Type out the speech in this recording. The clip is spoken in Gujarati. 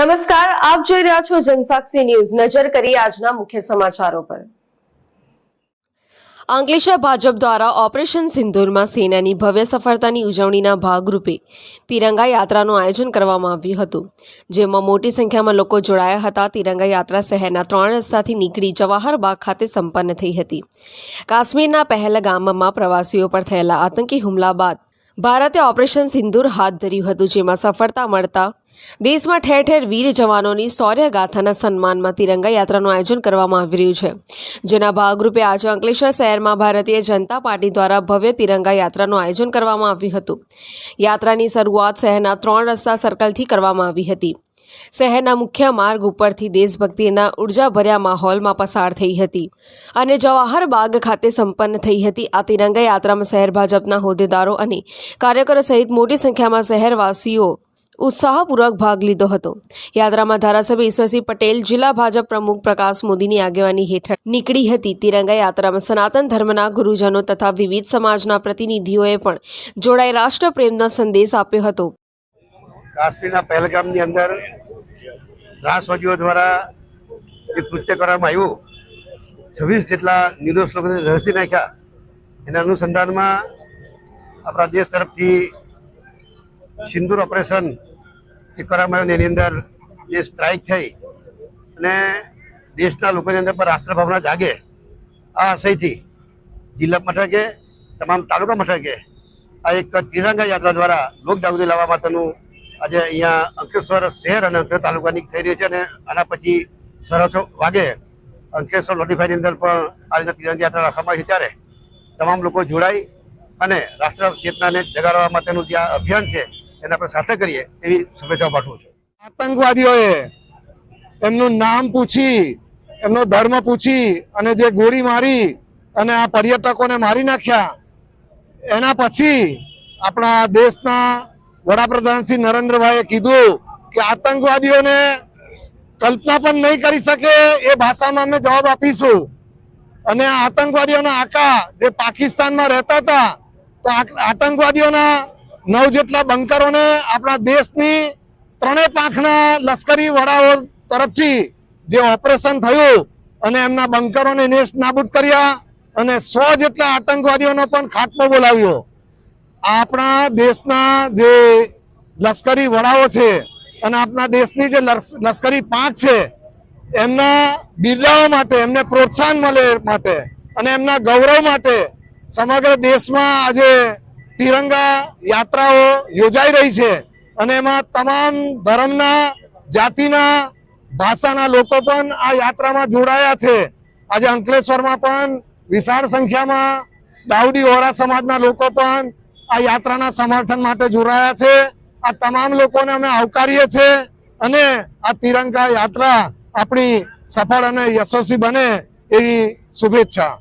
નમસ્કાર, આપ જોઈ રહ્યા છો જનસાક્ષી ન્યૂઝ. નજર કરી આજના મુખ્ય સમાચારો પર. અંકલેશ્વર ભાજપ દ્વારા ઓપરેશન સિંદૂરમાં સેનાની ભવ્ય સફળતાની ઉજવણીના ભાગરૂપે તિરંગા યાત્રાનું આયોજન કરવામાં આવ્યું હતું, જેમાં મોટી સંખ્યામાં લોકો જોડાયા હતા. તિરંગા યાત્રા શહેરના ત્રણ રસ્તાથી નીકળી જવાહર બાગ ખાતે સંપન્ન થઈ હતી. કાશ્મીરના પહેલગામમાં પ્રવાસીઓ પર થયેલા આતંકી હુમલા બાદ ભારતે ઓપરેશન સિંદૂર હાથ ધર્યું હતું, જેમાં સફળતા મળતા દેશમાં ઠેર ઠેર વીર જવાનોની શૌર્ય ગાથાના સન્માનમાં તિરંગા યાત્રાનું આયોજન કરવામાં આવી રહ્યું છે. જેના ભાગરૂપે આજે અંકલેશ્વર શહેરમાં ભારતીય જનતા પાર્ટી દ્વારા ભવ્ય તિરંગા યાત્રાનું આયોજન કરવામાં આવ્યું હતું. યાત્રાની શરૂઆત શહેરના ત્રણ રસ્તા સર્કલથી કરવામાં આવી હતી. શહેરના મુખ્ય માર્ગ ઉપરથી દેશભક્તિના ઉર્જાભર્યા માહોલમાં પસાર થઈ હતી અને જવાહર બાગ ખાતે સંપન્ન થઈ હતી. આ તિરંગા યાત્રામાં શહેર ભાજપના હોદ્દેદારો અને કાર્યકરો સહિત મોટી સંખ્યામાં શહેરવાસીઓ ઉત્સાહપૂર્વક ભાગ લીધો હતો. યાત્રામાં ધારાસભ્ય ઈશ્વરસિંહ પટેલ, જિલ્લા ભાજપ પ્રમુખ પ્રકાશ મોદીની આગેવાની હેઠળ નીકળી હતી. તિરંગા યાત્રામાં સનાતન ધર્મના ગુરુજનો તથા વિવિધ સમાજના પ્રતિનિધિઓએ પણ જોડાઈ રાષ્ટ્રપ્રેમનો સંદેશ આપ્યો હતો. કાશ્મીરના પહેલગામની અંદર ત્રાસવાદીઓ દ્વારા જે કૃત્ય કરવામાં આવ્યું, છવ્વીસ જેટલા નિર્દોષ લોકોને રહસી નાખ્યા. એના અનુસંધાનમાં આપણા દેશ તરફથી સિંદૂર ઓપરેશન એ કરવામાં આવ્યું એની અંદર જે સ્ટ્રાઇક થઈ અને દેશના લોકોની અંદર પણ રાષ્ટ્રભાવના જાગે, આ આશયથી જિલ્લા મથકે, તમામ તાલુકા મથકે આ એક ત્રિરંગા યાત્રા દ્વારા લોક જાગૃતિ લાવવા માટેનું આજે અહીંયા અંકલેશ્વર શહેર અને અંકલેશ્વર તાલુકાની થઈ રહી છે અને આના પછી સરહદો વાગે અંકલેશ્વર નોટિફાઈની અંદર પણ આ રીતે ત્રિરંગા યાત્રા રાખવામાં આવી ત્યારે તમામ લોકો જોડાઈ અને રાષ્ટ્ર ચેતનાને જગાડવા માટેનું જે આ અભિયાન છે એને આપણે સાથે કરીએ એવી શુભેચ્છાઓ પાઠવું છું. આતંકવાદીઓએ એમનું નામ પૂછી, એમનો ધર્મ પૂછી અને જે ગોળી મારી અને આ પર્યટકોને મારી નાખ્યા, એના પછી આપણા દેશના વડાપ્રધાન શ્રી નરેન્દ્રભાઈએ કીધું કે આતંકવાદીઓને કલ્પના પણ નહીં કરી શકે એ ભાષામાં અમે જવાબ આપીશું. અને આતંકવાદીઓના આકા જે પાકિસ્તાનમાં રહેતા હતા, તો આતંકવાદીઓના નવ જેટલા બંકરોને આપણા દેશની ત્રણેય પાંખના લશ્કરી વડાઓ તરફથી જે ઓપરેશન થયું અને એમના બંકરોને નેસ્ટ નાબૂદ કર્યા અને સો જેટલા આતંકવાદીઓનો પણ ખાત્મો બોલાવ્યો. આપણા દેશના જે લશ્કરી વડાઓ છે અને આપણા દેશની જે લશ્કરી પાંખ છે, એમના બિરદાઓ માટે, એમને પ્રોત્સાહન મળે માટે અને એમના ગૌરવ માટે સમગ્ર દેશમાં આજે તિરંગા યાત્રાઓ યોજાઈ રહી છે અને એમાં તમામ ધર્મના, જાતિના, ભાષાના લોકો પણ આ યાત્રામાં જોડાયા છે. આજે અંકલેશ્વરમાં પણ વિશાળ સંખ્યામાં દાઉડી વોરા સમાજના લોકો પણ આ યાત્રાના સમર્થન માટે જોડાયા છે. આ તમામ લોકોને અમે આવકારીએ છીએ અને આ તિરંગા યાત્રા આપણી સફળ અને યશસ્વી બને એવી શુભેચ્છા.